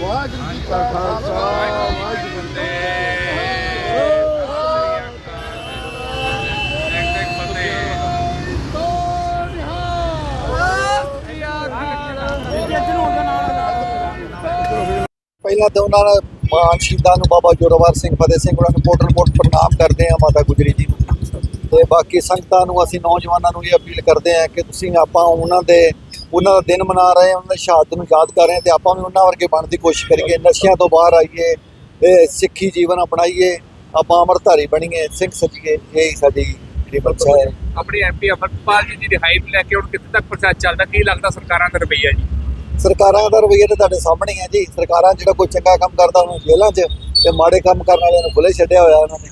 ਵਾਹਿਗੁਰੂ ਜੀ ਕਾ ਖਾਲਸਾ ਵਾਹਿਗੁਰੂ ਜੀ ਕੀ ਪਹਿਲਾਂ ਤਾਂ ਉਹਨਾਂ ਨਾਲ ਮਹਾਨ ਸ਼ਹੀਦਾਂ ਨੂੰ ਬਾਬਾ ਜੋਰਾਵਰ ਸਿੰਘ ਫਤਿਹ ਸਿੰਘ ਉਹਨਾਂ ਨੂੰ ਕੋਟ ਰਿਪੋਰਟ ਪ੍ਰਣਾਮ ਕਰਦੇ ਹਾਂ ਮਾਤਾ ਗੁਜਰੀ ਜੀ ਨੂੰ। ਤੇ ਬਾਕੀ ਸੰਗਤਾਂ ਨੂੰ ਅਸੀਂ ਨੌਜਵਾਨਾਂ ਨੂੰ ਇਹ ਅਪੀਲ ਕਰਦੇ ਹਾਂ ਕਿ ਤੁਸੀਂ ਆਪਾਂ ਉਹਨਾਂ ਦੇ ਉਹਨਾਂ ਦਾ ਦਿਨ ਮਨਾ ਰਹੇ ਹਾਂ ਉਹਨਾਂ ਦੀ ਸ਼ਹਾਦਤ ਨੂੰ ਯਾਦ ਕਰ ਰਹੇ ਹਾਂ ਤੇ ਆਪਾਂ ਵੀ ਉਹਨਾਂ ਵਰਗੇ ਬਣਨ ਦੀ ਕੋਸ਼ਿਸ਼ ਕਰੀਏ ਨਸ਼ਿਆਂ ਤੋਂ ਬਾਹਰ ਆਈਏ ਇਹ ਸਿੱਖੀ ਜੀਵਨ ਅਪਣਾਈਏ ਆਪਾਂ ਅਮਰਧਾਰੀ ਬਣੀਏ ਸਿੰਘ ਸਜੀਏ ਇਹ ਸਾਡੀ ਜਿਹੜੀ ਬੱਚਾ ਹੈ। ਆਪਣੀ ਐਮਪੀ ਅਮਰਪਾਲ ਜੀ ਦੀ ਰਿਹਾਈ ਨੂੰ ਲੈ ਕੇ ਹੁਣ ਕਿੱਥੇ ਤੱਕ ਪ੍ਰਚਾਰ ਚੱਲਦਾ ਕੀ ਲੱਗਦਾ ਸਰਕਾਰਾਂ ਦਾ ਰਵੱਈਆ ਜੀ? ਸਰਕਾਰਾਂ ਦਾ ਰਵੱਈਆ ਤਾਂ ਤੁਹਾਡੇ ਸਾਹਮਣੇ ਹੀ ਹੈ ਜੀ। ਸਰਕਾਰਾਂ ਜਿਹੜਾ ਕੋਈ ਚੰਗਾ ਕੰਮ ਕਰਦਾ ਉਹਨੂੰ ਜੇਲ੍ਹਾਂ 'ਚ ਤੇ ਮਾੜੇ ਕੰਮ ਕਰਨ ਵਾਲਿਆਂ ਨੂੰ ਖੁੱਲੇ ਛੱਡਿਆ ਹੋਇਆ ਉਹਨਾਂ ਨੇ।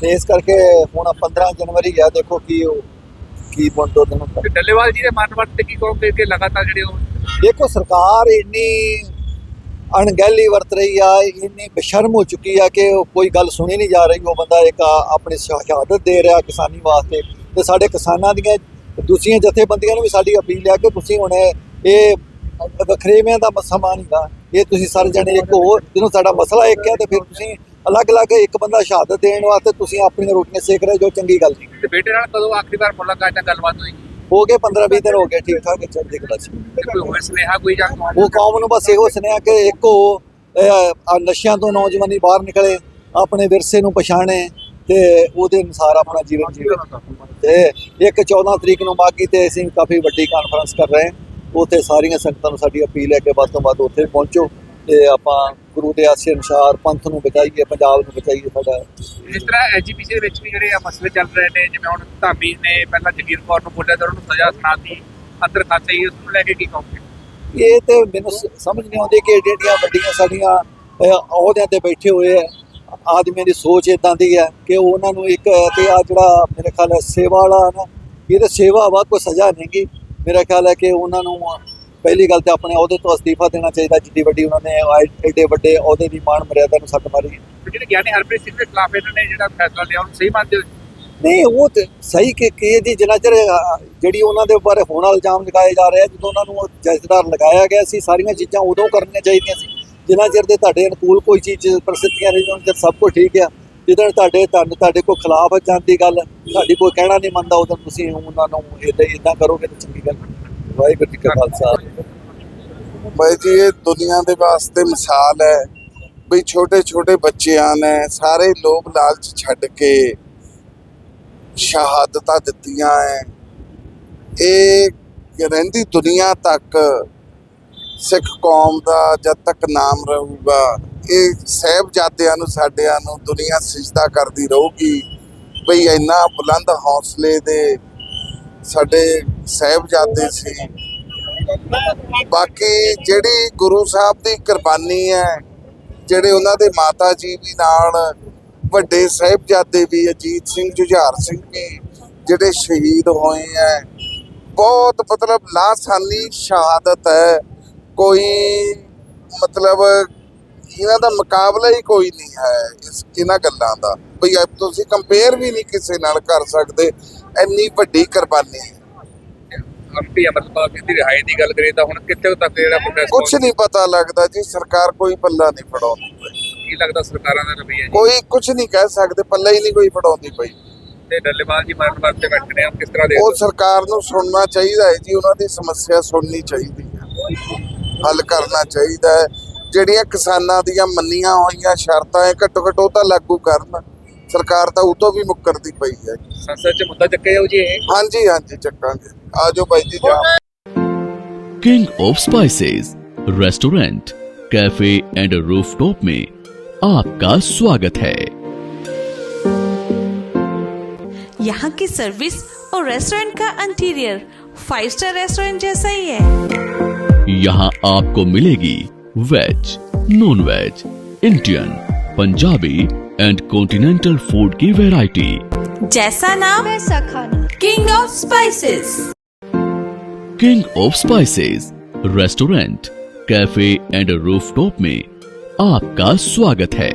ਤੇ ਇਸ ਕਰਕੇ ਹੁਣ 15 ਜਨਵਰੀ ਆ ਦੇਖੋ ਕੀ ਉਹ ਕੀ ਬਣ ਦੋ ਦਿਨ ਤੇ ਡੱਲੇਵਾਲ ਜੀ ਦੇ ਮਨ ਵਰਤ ਤੇ ਕੀ ਕਹੋਗੇ ਕਿ ਲਗਾਤਾਰ ਜਿਹੜੇ ਉਹ ਦੇਖੋ ਸਰਕਾਰ ਇੰਨੀ ਅਣਗਹਿਲੀ ਵਰਤ ਰਹੀ ਆ ਇੰਨੀ ਬੇਸ਼ਰਮ ਹੋ ਚੁੱਕੀ ਆ ਕਿ ਕੋਈ ਗੱਲ ਸੁਣੀ ਨਹੀਂ ਜਾ ਰਹੀ। ਉਹ ਬੰਦਾ ਇੱਕ ਆਪਣੀ ਸ਼ਹਾਦਤ ਦੇ ਰਿਹਾ ਕਿਸਾਨੀ ਵਾਸਤੇ ਤੇ ਸਾਡੇ ਕਿਸਾਨਾਂ ਦੀਆਂ ਦੂਸਰੀਆਂ ਜਥੇਬੰਦੀਆਂ ਨੂੰ ਵੀ ਸਾਡੀ ਅਪੀਲ ਹੈ ਕਿ ਤੁਸੀਂ ਹੁਣ ਇਹ ਵਖਰੇਵਿਆਂ ਦਾ ਸਮਾਂ ਨਹੀਂਗਾ ਇਹ ਤੁਸੀਂ ਸਾਰੇ ਜਣੇ ਇੱਕ ਹੋ ਜਿਹਨੂੰ ਸਾਡਾ ਮਸਲਾ ਇੱਕ ਹੈ ਤੇ ਫਿਰ ਤੁਸੀਂ ਅਲੱਗ-ਅਲੱਗ ਇੱਕ ਬੰਦਾ ਸ਼ਹਾਦਤ ਦੇਣ ਵਾਸਤੇ ਤੁਸੀਂ ਆਪਣੀਆਂ ਰੋਟੀਆਂ ਸੇਕ ਰਹੇ ਜੋ ਚੰਗੀ ਗੱਲ ਨਹੀਂ। ਤੇ ਬੇਟੇ ਨਾਲ ਕਦੋਂ ਆਖਰੀ ਵਾਰ ਮੁਲਾਕਾਤ ਜਾਂ ਗੱਲਬਾਤ ਹੋਈ? ਹੋ ਗਏ 15-20 ਦਿਨ ਹੋ ਗਏ ਠੀਕ ਠਾਕ ਚੜ੍ਹਦੀ ਕਲਾ ਚ ਕੋਈ ਹੋਵੇ ਸੁਨੇਹਾ ਕੋਈ ਜਾਂ ਉਹ ਕੌਮ ਨੂੰ ਬਸ ਇਹੋ ਸੁਨੇਹਾ ਕਿ ਇੱਕ ਨਸ਼ਿਆਂ ਤੋਂ ਨੌਜਵਾਨੀ ਬਾਹਰ ਨਿਕਲੇ ਆਪਣੇ ਵਿਰਸੇ ਨੂੰ ਪਛਾਣੇ ਤੇ ਉਹਦੇ ਅਨੁਸਾਰ ਆਪਣਾ ਜੀਵਨ ਜੀਵੇ। ਤੇ ਇੱਕ 14 ਤਰੀਕ ਨੂੰ ਬਾਕੀ ਤੇ ਅਸੀਂ ਕਾਫੀ ਵੱਡੀ ਕਾਨਫਰੰਸ ਕਰ ਰਹੇ ਹਾਂ। ਉੱਥੇ ਸਾਰੀਆਂ ਸੰਗਤਾਂ ਨੂੰ ਸਾਡੀ ਅਪੀਲ ਹੈ ਕਿ ਵੱਧ ਤੋਂ ਵੱਧ ਉੱਥੇ ਪਹੁੰਚੋ। ਤੇ ਆਪਾਂ ਗੁਰੂ ਦੇ ਆਸ਼ੇ ਅਨੁਸਾਰ ਪੰਥ ਨੂੰ ਬਚਾਈਏ ਪੰਜਾਬ ਨੂੰ ਬਚਾਈਏ ਸਾਡਾ। ਜਿਸ ਤਰ੍ਹਾਂ ਐਜੀਪੀਸੀ ਦੇ ਵਿੱਚ ਵੀ ਜਿਹੜੇ ਆ ਮਸਲੇ ਚੱਲ ਰਹੇ ਨੇ ਜਿਵੇਂ ਹੁਣ ਧਾਮੀ ਨੇ ਪਹਿਲਾਂ ਜਗੀਰ ਕੌਰ ਨੂੰ ਬੋਲਿਆ ਤੇ ਉਹਨਾਂ ਸਜ਼ਾ ਸੁਣਾਤੀ ਅੰਦਰ ਖਾਤੇ ਹੀ ਉਸ ਨੂੰ ਲੈ ਕੇ ਕੀ ਕਹੋਗੇ? ਇਹ ਤੇ ਮੈਨੂੰ ਸਮਝ ਨਹੀਂ ਆਉਂਦੀ ਕਿ ਏਡੀਆਂ ਵੱਡੀਆਂ ਸਾਡੀਆਂ ਅਹ, ਅਹੁਦਿਆਂ ਤੇ ਬੈਠੇ ਹੋਏ ਆ ਆਦਮੀਆਂ ਦੀ ਸੋਚ ਇਦਾਂ ਦੀ ਹੈ ਕਿ ਉਹਨਾਂ ਨੂੰ ਇੱਕ ਤੇ ਆ ਜਿਹੜਾ ਮੇਰੇ ਖਿਆਲ ਹੈ ਸੇਵਾ ਵਾਲਾ ਨਾ ਇਹ ਤਾਂ ਸੇਵਾ ਵਾ ਕੋਈ ਸਜ਼ਾ ਨਹੀਂਗੀ ਮੇਰਾ ਖਿਆਲ ਹੈ ਕਿ ਉਹਨਾਂ ਨੂੰ ਪਹਿਲੀ ਗੱਲ ਤੇ ਆਪਣੇ ਅਹੁਦੇ ਤੋਂ ਅਸਤੀਫਾ ਦੇਣਾ ਚਾਹੀਦਾ ਜਿੱਡੀ ਵੱਡੀ ਉਹਨਾਂ ਨੇ ਏਡੇ ਵੱਡੇ ਅਹੁਦੇ ਦੀ ਮਾਣ ਮਰਿਆਦਾ ਨੂੰ ਸੱਟ ਮਾਰੀ ਜਿਹੜੇ ਗਿਆਨੀ ਹਰਪ੍ਰੀਤ ਸਿੰਘ ਦੇ ਖਿਲਾਫ ਇਹਨਾਂ ਨੇ ਜਿਹੜਾ ਫੈਸਲਾ ਲਿਆ ਉਹਨੂੰ ਸਹੀ ਮੰਨਦੇ ਹੋ ਨਹੀਂ ਉਹ ਤੇ ਸਹੀ ਕਿ ਕਿ ਜੀ ਜਿੰਨਾ ਚਿਰ ਜਿਹੜੀ ਉਹਨਾਂ ਦੇ ਬਾਰੇ ਹੁਣ ਇਲਜ਼ਾਮ ਲਗਾਏ ਜਾ ਰਹੇ ਜਦੋਂ ਉਹਨਾਂ ਨੂੰ ਉਹ ਜਥੇਦਾਰ ਲਗਾਇਆ ਗਿਆ ਸੀ ਸਾਰੀਆਂ ਚੀਜ਼ਾਂ ਉਦੋਂ ਕਰਨੀਆਂ ਚਾਹੀਦੀਆਂ ਸੀ ਜਿੰਨਾ ਚਿਰ ਦੇ ਤੁਹਾਡੇ ਅਨੁਕੂਲ ਕੋਈ ਚੀਜ਼ ਪ੍ਰਸਿੱਧੀਆਂ ਰਹੀ ਉਹਨਾਂ ਚਿਰ ਸਭ ਕੁਝ ਠੀਕ ਆ ਜਦੋਂ ਤੁਹਾਡੇ ਤੁਹਾਨੂੰ ਤੁਹਾਡੇ ਕੋਲ ਖਿਲਾਫ ਜਾਣ ਦੀ ਗੱਲ ਤੁਹਾਡੀ ਕੋਈ ਕਹਿਣਾ ਨਹੀਂ ਮੰਨਦਾ ਉਦੋਂ ਤੁਸੀਂ ਉਹਨਾਂ ਨੂੰ ਇਦਾਂ ਇਦਾਂ ਕਰੋਗੇ ਤਾਂ ਚੰਗੀ ਗੱਲ। ਵਾਹਿਗੁਰੂ ਜੀ ਕਾ ਖਾਲਸਾ। ਬਾਈ ਜੀ, ਇਹ ਦੁਨੀਆ ਦੇ ਵਾਸਤੇ ਮਿਸਾਲ ਹੈ ਵੀ ਛੋਟੇ ਛੋਟੇ ਬੱਚਿਆਂ ਨੇ ਸਾਰੇ ਲੋਭ ਲਾਲਚ ਛੱਡ ਕੇ ਸ਼ਹਾਦਤਾਂ ਦਿੱਤੀਆਂ ਹੈ ਇਹ ਰਹਿੰਦੀ ਦੁਨੀਆ ਤੱਕ ਸਿੱਖ ਕੌਮ ਦਾ ਜਦ ਤੱਕ ਨਾਮ ਰਹੂਗਾ, ਇਹ ਸਹਿਬਜ਼ਾਦਿਆਂ ਨੂੰ, ਸਾਡਿਆਂ ਨੂੰ ਦੁਨੀਆ ਸਿਜਦਾ ਕਰਦੀ ਰਹੂਗੀ। ਬਈ ਇੰਨਾ ਬੁਲੰਦ ਹੌਸਲੇ ਦੇ ਸਾਡੇ ਸਹਿਬਜ਼ਾਦੇ ਸੀ। ਬਾਕੀ ਜਿਹੜੀ ਗੁਰੂ ਸਾਹਿਬ ਦੀ ਕੁਰਬਾਨੀ ਹੈ, ਜਿਹੜੇ ਉਹਨਾਂ ਦੇ ਮਾਤਾ ਜੀ ਵੀ ਨਾਲ, ਵੱਡੇ ਸਾਹਿਬਜ਼ਾਦੇ ਵੀ, ਅਜੀਤ ਸਿੰਘ, ਜੁਝਾਰ ਸਿੰਘ ਵੀ, ਜਿਹੜੇ ਸ਼ਹੀਦ ਹੋਏ ਹੈ। ਬਹੁਤ ਮਤਲਬ ਲਾਸਾਨੀ ਸ਼ਹਾਦਤ ਹੈ। ਕੋਈ ਮਤਲਬ ਇਹਨਾਂ ਦਾ ਮੁਕਾਬਲਾ ਹੀ ਕੋਈ ਨਹੀਂ ਹੈ ਇਸ, ਇਹਨਾਂ ਗੱਲਾਂ ਦਾ। ਬਈ ਇਹ ਤੁਸੀਂ ਕੰਪੇਅਰ ਵੀ ਨਹੀਂ ਕਿਸੇ ਨਾਲ ਕਰ ਸਕਦੇ। ਇੰਨੀ ਵੱਡੀ ਕੁਰਬਾਨੀ। ਹੈ ਐਮਪੀ ਅਮਰਪਾਲ ਸਿੰਘ ਦੀ ਰਿਹਾਈ ਦੀ ਗੱਲ ਕਰੀਏ ਤਾਂ ਹੁਣ ਕਿੱਥੇ ਤੱਕ ਜਿਹੜਾ ਪ੍ਰੋਟੈਸਟ ਕੁਝ ਨਹੀਂ ਪਤਾ ਲੱਗਦਾ ਜੀ ਸਰਕਾਰ ਕੋਈ ਪੱਲਾ ਨਹੀਂ ਫੜਾਉਂਦੀ। ਕੀ ਲੱਗਦਾ ਸਰਕਾਰਾਂ ਦਾ ਰਵੱਈਆ ਜੀ? ਕੋਈ ਕੁਝ ਨਹੀਂ ਕਹਿ ਸਕਦੇ ਪੱਲਾ ਹੀ ਨਹੀਂ ਕੋਈ ਫੜਾਉਂਦੀ ਪਈ। ਤੇ ਡੱਲੇਵਾਲ ਜੀ ਮਰਨ ਵਾਸਤੇ ਬੈਠੇ ਨੇ ਆਪ ਕਿਸ ਤਰ੍ਹਾਂ ਦੇ ਉਹ ਸਰਕਾਰ ਨੂੰ ਸੁਣਨਾ ਚਾਹੀਦਾ ਹੈ ਜੀ ਉਹਨਾਂ ਦੀ ਸਮੱਸਿਆ ਸੁਣਨੀ ਚਾਹੀਦੀ ਹੈ। ਹੱਲ ਕਰਨਾ ਚਾਹੀਦਾ ਹੈ। ਜਿਹੜੀਆਂ ਕਿਸਾਨਾਂ ਦੀਆਂ ਮੰਨੀਆਂ ਹੋਈਆਂ ਸ਼ਰਤਾਂ ਹੈ ਘੱਟੋ ਘੱਟ ਉਹ ਤਾਂ ਲਾਗੂ ਕਰਨ। ਸਰਕਾਰ ਤਾਂ ਉਹ ਤੋਂ ਵੀ ਮੁੱਕਰਦੀ ਪਈ ਹੈ ਸੰਸਦ 'ਚ ਮੁੱਦਾ ਚੱਕਿਆ ਜਾਊ ਜੀ ਇਹ ਹਾਂਜੀ ਹਾਂਜੀ ਚੱਕਾਂਗੇ ਆਜੋ ਬਾਈ ਜੀ ਜਾ king of spices restaurant cafe and rooftop में आपका स्वागत है यहाँ की सर्विस और रेस्टोरेंट का इंटीरियर फाइव स्टार रेस्टोरेंट जैसा ही है यहाँ आपको मिलेगी veg non veg Indian Punjabi and continental food की वैरायटी जैसा नाम वैसा खाना king of spices king of spices restaurant cafe and rooftop में आपका स्वागत है